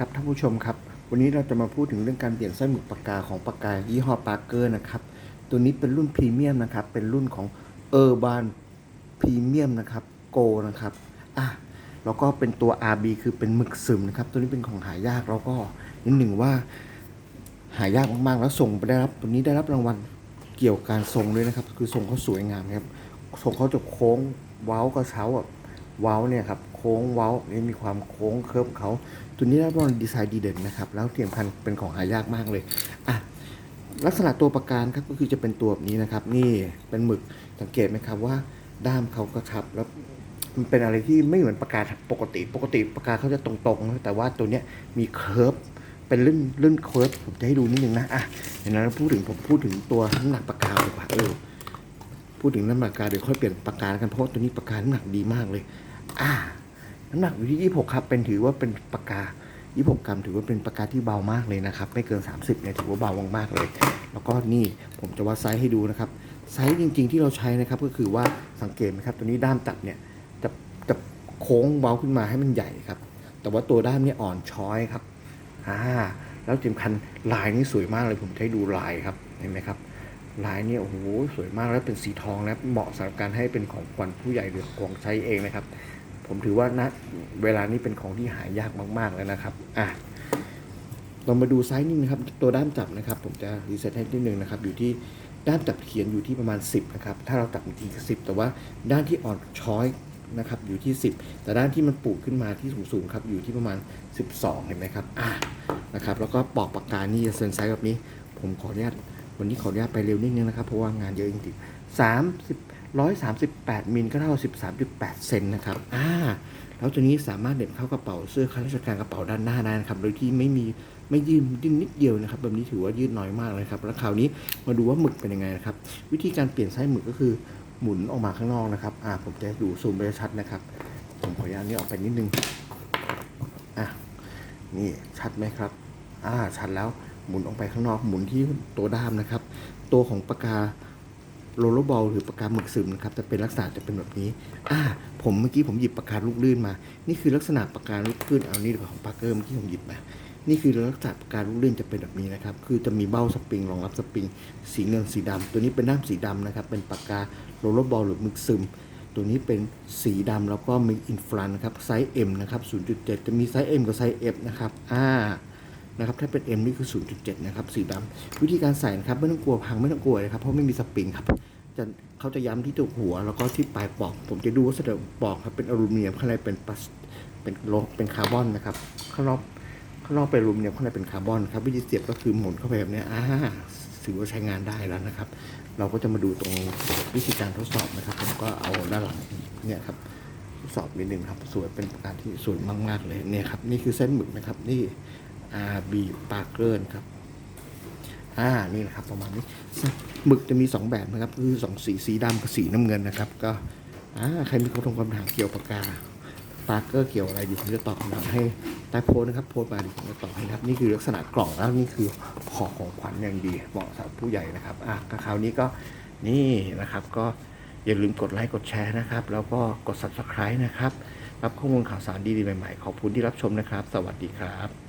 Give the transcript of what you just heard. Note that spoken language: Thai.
ครับท่านผู้ชมครับ วันนี้เราจะมาพูดถึงเรื่องการเปลี่ยนไส้หมึกปากกาของปากกายี่ห้อปาร์เกอร์นะครับ ตัวนี้เป็นรุ่นพรีเมียมนะครับ เป็นรุ่นของเออร์บานพรีเมียมนะครับโกนะครับอะแล้วก็เป็นตัว RB คือเป็นหมึกซึมนะครับ ตัวนี้เป็นของหายากแล้วก็นิดหนึ่งว่าหายากมากๆ แล้วส่งไปได้รับตัวนี้ได้รับรางวัลเกี่ยวกับการทรงด้วยนะครับ คือทรงเขาสวยงามครับทรงเขาจะโค้งเว้ากระเช้าแบบ เว้าเนี่ยครับโค้งเว้านี่มีความโค้งเคิร์ฟเขาตัวนี้ได้รับรางวัลดีไซน์ดีเด่นนะครับแล้วเทียมพันเป็นของหายากมากเลยอะลักษณะตัวประการครับก็คือจะเป็นตัวแบบนี้นะครับ นี่เป็นหมึกสังเกตไหมครับว่าด้ามเขากระชับแล้วมันเป็นอะไรที่ไม่เหมือนปากกาปกติ ปกติปากกาเขาจะตรงๆนะแต่ว่าตัวเนี้ยมีเคิร์ฟเป็นลื่นลื่นเคิร์ฟผมจะให้ดูนิดนึงนะอะเดี๋ยวเราพูดถึงผมพูดถึงตัวน้ำหนักปากกาดีกว่าเออพูดถึงน้ำหนักปากกาเดี๋ยวค่อยเปลี่ยนปากกากันเพราะตัวนี้ปากกาน้ำหนักดีมากเลย อ่า น้ำหนักอยู่ที่ 26 ครับ เป็นถือว่าเป็นปากกา 26 กรัม ถือว่าเป็นปากกาที่เบามากเลยนะครับ ไม่เกิน 30เนี่ยถือว่าเบามากๆเลย แล้วก็นี่ผมจะวัดไซส์ให้ดูนะครับ ไซส์จริง ๆ ที่เราใช้นะครับ ก็คือว่าสังเกตไหมครับ ตัวนี้ด้ามจับเนี่ยจะจะโค้งเว้าขึ้นมาให้มันใหญ่ครับ แต่ว่าตัวด้ามเนี่ยอ่อนช้อยครับ อ่า แล้วสำคัญลายนี่สวยมากเลย ผมให้ดูลายครับ เห็นไหมครับลายนี่โอ้โหสวยมากแล้วเป็นสีทองนะเหมาะสำหรับการให้เป็นของขวัญผู้ใหญ่หรือของใช้เองนะครับ ผมถือว่าณเวลานี้เป็นของที่หายากมาก ๆ แล้วนะครับ อะ เรามาดูไซส์นี่นะครับ ตัวด้ามจับนะครับ ผมจะรีเซ็ตให้นิดนึงนะครับ อยู่ที่ด้ามจับเขียนอยู่ที่ประมาณ 10 นะครับ ถ้าเราจับจริงๆก็10แต่ว่าด้านที่อ่อนช้อยนะครับ อยู่ที่ 10 แต่ด้านที่มันปูดขึ้นมาที่สูงๆครับ อยู่ที่ประมาณ 12 เห็นไหมครับ อะ นะครับ แล้วก็ปอกปากกานี่จะเซนไซส์แบบนี้ ผมขออนุญาต วันนี้ขออนุญาตไปเร็วนิดนึงนะครับ เพราะว่างานเยอะจริงๆ30 138มิลก็เท่า 13.8 เซนนะครับอ่าแล้วตัวนี้สามารถเด็บเข้ากระเป๋าเสื้อข้าราชการกระเป๋าด้านหน้าได้นะครับ โดยที่ไม่มีไม่ยืดดิ้นนิดเดียวนะครับ แบบนี้ถือว่ายืดน้อยมากเลยครับ แล้วคราวนี้มาดูว่าหมึกเป็นยังไงนะครับ วิธีการเปลี่ยนไส้หมึกก็คือหมุนออกมาข้างนอกนะครับอ่าผมจะดูซูมไปชัดนะครับ ผมขออนุญาตนี้ออกไปนิดนึงอะนี่ชัดไหมครับอ่าชัดแล้วหมุนออกไปข้างนอกหมุนที่ตัวด้ามนะครับ ตัวของปากกา โรลล์บอลหรือปากกาหมึกซึมนะครับจะเป็นลักษณะจะเป็นแบบนี้อ่าผมเมื่อกี้ผมหยิบปากกาลูกลื่นมา นี่คือลักษณะปากกาลูกลื่นเอานี่ดีกว่าของปาร์เกอร์เมื่อกี้ผมหยิบมานี่คือลักษณะปากกาลูกลื่นจะเป็นแบบนี้นะครับ คือจะมีเบ้าสปริงรองรับสปริง สีเงินสีดำตัวนี้เป็นด้ามสีดำนะครับ เป็นปากกาโรลล์บอลหรือหมึกซึม ตัวนี้เป็นสีดำแล้วก็มีอินฟลันนะครับไซส์ M นะครับ 0.7 จะมีไซส์ M กับไซส์ F นะครับ อ่า นะครับถ้าเป็น M นี่คือ 0.7 นะครับสีดำวิธีการใส่นะครับไม่ต้องกลัวพังไม่ต้องกลัวเลยครับเพราะไม่มีสปริงครับจะเขาจะย้ำที่ตัวหัว แล้วก็ที่ปลายปลอก ผมจะดูว่าเสด็จปลอกครับเป็นอลูมิเนียมข้างในเป็นพลาสเป็นโลเป็นคาร์บอนนะครับข้างนอกข้างนอกเป็นอลูมิเนียมข้างในเป็นคาร์บอนครับวิธีเสียบก็คือหมุนเข้าไปแบบนี้อ่าถือว่าใช้งานได้แล้วนะครับ เราก็จะมาดูตรงวิธีการทดสอบนะครับ ผมก็เอาด้านหลังเนี่ยครับทดสอบนิดนึงครับสวยเป็นประการที่สวยมากๆเลยเนี่ยครับนี่คือเส้นหมึกนะครับนี่ RB Parker ครับอ่านี่นะครับประมาณนี้หมึกจะมี 2 แบบนะครับคือสองสีสีดำกับสีน้ำเงินนะครับ ก็อ่าใครมีคำถามคำถามเกี่ยวกับปากกาปาร์เกอร์เกี่ยวอะไรอยู่ผมจะตอบคำถามให้ใต้โพสนะครับโพสมาผมจะตอบให้นะครับนี่คือลักษณะกล่องแล้วนี่คือขอของขวัญอย่างดีเหมาะสำหรับผู้ใหญ่นะครับอะคราวนี้ก็นี่นะครับก็อย่าลืมกดไลค์กดแชร์นะครับ แล้วก็กด subscribe นะครับ รับข้อมูลข่าวสารดีๆใหม่ๆ ขอบคุณที่รับชมนะครับ สวัสดีครับ